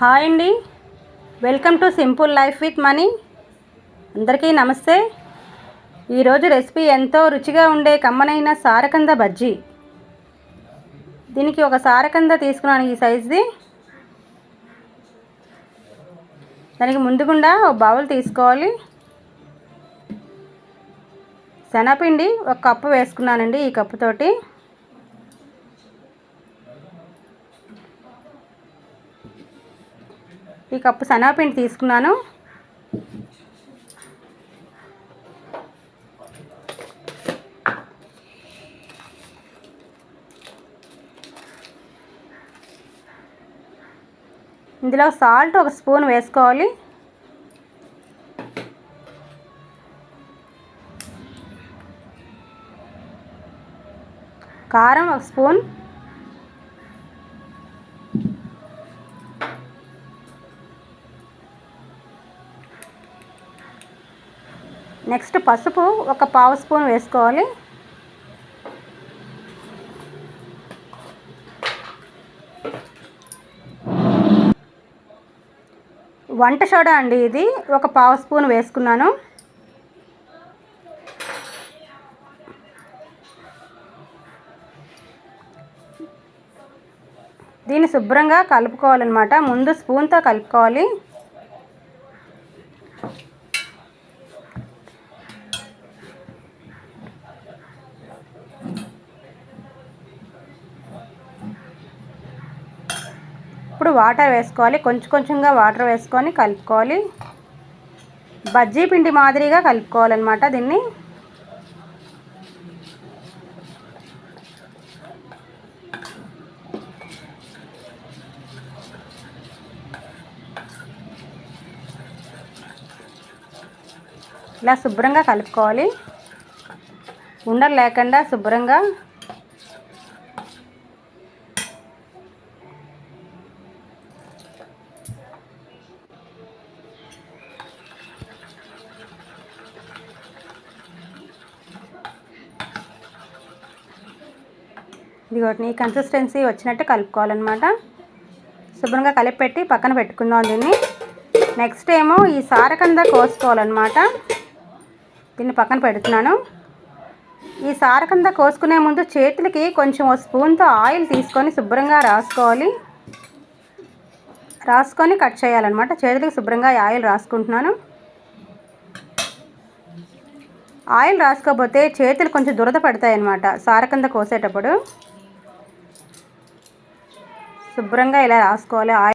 Hi అండి. Welcome to simple life with money అందరికీ నమస్తే. ఈరోజు రెసిపీ ఎంతో రుచిగా ఉండే కమ్మనైన సారకంద బజ్జీ. దీనికి ఒక సారకంద తీసుకున్నాను ఈ సైజుది. దానికి ముందుగుండా ఒక బౌల్ తీసుకోవాలి. శనపిండి ఒక కప్పు వేసుకున్నానండి ఈ కప్పుతోటి. ఈ కప్పు శనగపిండి తీసుకున్నాను. ఇందులో సాల్ట్ ఒక స్పూన్ వేసుకోవాలి. కారం ఒక స్పూన్ నెక్స్ట్ పసుపు ఒక పావు స్పూన్ వేసుకోవాలి. వంట సోడా అండి ఇది ఒక పావు స్పూన్ వేసుకున్నాను. దీన్ని శుభ్రంగా కలుపుకోవాలన్నమాట. ముందు స్పూన్తో కలుపుకోవాలి. ఇప్పుడు వాటర్ వేసుకోవాలి. కొంచెం కొంచెంగా వాటర్ వేసుకొని కలుపుకోవాలి. బజ్జీ పిండి మాదిరిగా కలుపుకోవాలన్నమాట దీన్ని. ఇలా శుభ్రంగా కలుపుకోవాలి. ఉండలు లేకుండా శుభ్రంగా ఇదిగోటి కన్సిస్టెన్సీ వచ్చినట్టు కలుపుకోవాలన్నమాట. శుభ్రంగా కలిపి పెట్టి పక్కన పెట్టుకుందాం దీన్ని. నెక్స్ట్ ఏమో ఈ సారకంద కోసుకోవాలన్నమాట. దీన్ని పక్కన పెడుతున్నాను. ఈ సారకంద కోసుకునే ముందు చేతులకి కొంచెం ఓ స్పూన్తో ఆయిల్ తీసుకొని శుభ్రంగా రాసుకోవాలి. రాసుకొని కట్ చేయాలన్నమాట. చేతులకి శుభ్రంగా ఆయిల్ రాసుకుంటున్నాను. ఆయిల్ రాసుకోకపోతే చేతులు కొంచెం దురద పడతాయి అన్నమాట సారకంద కోసేటప్పుడు. శుభ్రంగా ఇలా రాసుకోవాలి.